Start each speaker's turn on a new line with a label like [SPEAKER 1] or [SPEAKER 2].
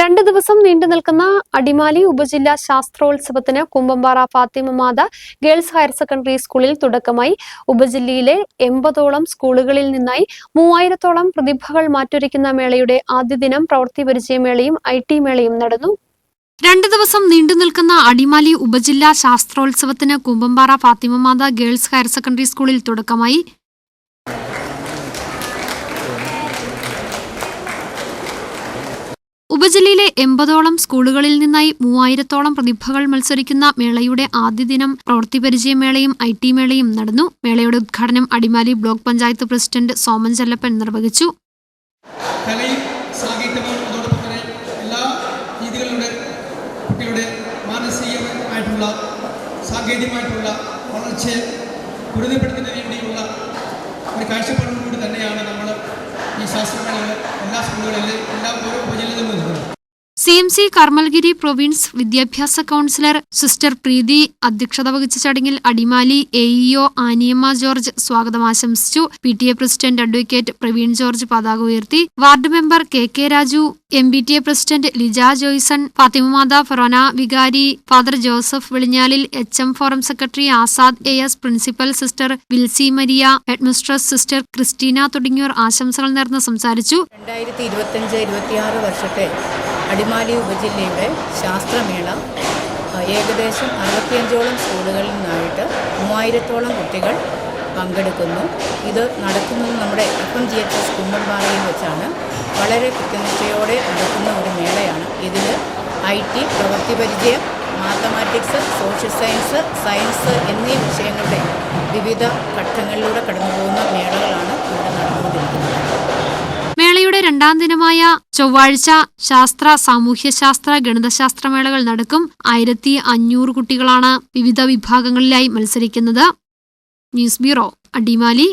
[SPEAKER 1] രണ്ട് ദിവസം നീണ്ടു നിൽക്കുന്ന അടിമാലി ഉപജില്ലാ ശാസ്ത്രോത്സവത്തിന് Kumbampara Fathima Matha girls higher secondary സ്കൂളിൽ തുടക്കമായി. ഉപജില്ലയിലെ എൺപതോളം സ്കൂളുകളിൽ നിന്നായി മൂവായിരത്തോളം പ്രതിഭകൾ മാറ്റൊരുക്കുന്ന മേളയുടെ ആദ്യ ദിനം പ്രവൃത്തി പരിചയമേളയും ഐ ടി മേളയും നടന്നു. രണ്ടു ദിവസം നീണ്ടു നിൽക്കുന്ന അടിമാലി ഉപജില്ലാ ശാസ്ത്രോത്സവത്തിന് Kumbampara Fathima Matha girls higher secondary സ്കൂളിൽ തുടക്കമായി. ഉപജില്ലയിലെ എൺപതോളം സ്കൂളുകളിൽ നിന്നായി മൂവായിരത്തോളം പ്രതിഭകൾ മത്സരിക്കുന്ന മേളയുടെ ആദ്യ ദിനം പ്രവൃത്തി പരിചയമേളയും ഐ ടി മേളയും നടന്നു. മേളയുടെ ഉദ്ഘാടനം അടിമാലി ബ്ലോക്ക് പഞ്ചായത്ത് പ്രസിഡന്റ് സോമൻ ചെല്ലപ്പൻ നിർവഹിച്ചു.
[SPEAKER 2] എല്ലാ കുട്ടികളുടെ ഒരു കാഴ്ചപ്പാടോടുകൂടി തന്നെയാണ് നമ്മൾ ഈ ശാസ്ത്രമേളകൾ എല്ലാ സ്കൂളുകളിലും എല്ലാ ഓരോ ഉപജില്ലയിലും
[SPEAKER 1] C M C Carmelgiri province വിദ്യാഭ്യാസ കൗൺസിലർ സിസ്റ്റർ പ്രീതി അധ്യക്ഷത വഹിച്ച ചടങ്ങിൽ Adimali A EO Aniyamma George സ്വാഗതം ആശംസിച്ചു. P T A president advocate Praveen George പതാക ഉയർത്തി. Ward member K K Raju M B T A president Lija Joyson Fathimamatha forane വികാരി father Joseph Velinjalil H M forum secretary Azad A S principal sister Wilsy Maria headmistress sister Christina തുടങ്ങിയവർ ആശംസകൾ നേർന്ന് സംസാരിച്ചു.
[SPEAKER 3] രണ്ടായിരത്തി വർഷത്തെ അടിമാലി ഉപജില്ലയുടെ ശാസ്ത്രമേള ഏകദേശം അറുപത്തിയഞ്ചോളം സ്കൂളുകളിൽ നിന്നായിട്ട് മൂവായിരത്തോളം കുട്ടികൾ പങ്കെടുക്കുന്നു. ഇത് നടക്കുന്നത് നമ്മുടെ F M G H S കുമ്മൻപാറയിൽ വെച്ചാണ്. വളരെ കൃത്യനിഷ്ഠയോടെ നടക്കുന്ന ഒരു മേളയാണ്. ഇതിൽ ഐ ടി പ്രവൃത്തി പരിചയം മാത്തമാറ്റിക്സ് സോഷ്യൽ സയൻസ് സയൻസ് എന്നീ വിഷയങ്ങളുടെ വിവിധ ഘട്ടങ്ങളിലൂടെ കടന്നുപോകുന്ന പോകുന്ന ഇവിടെ
[SPEAKER 1] രണ്ടാം ദിനമായ ചൊവ്വാഴ്ച ശാസ്ത്ര സാമൂഹ്യശാസ്ത്ര ഗണിതശാസ്ത്ര മേളകൾ നടക്കും. ആയിരത്തി അഞ്ഞൂറ് കുട്ടികളാണ് വിവിധ വിഭാഗങ്ങളിലായി മത്സരിക്കുന്നത്. News bureau Adimali.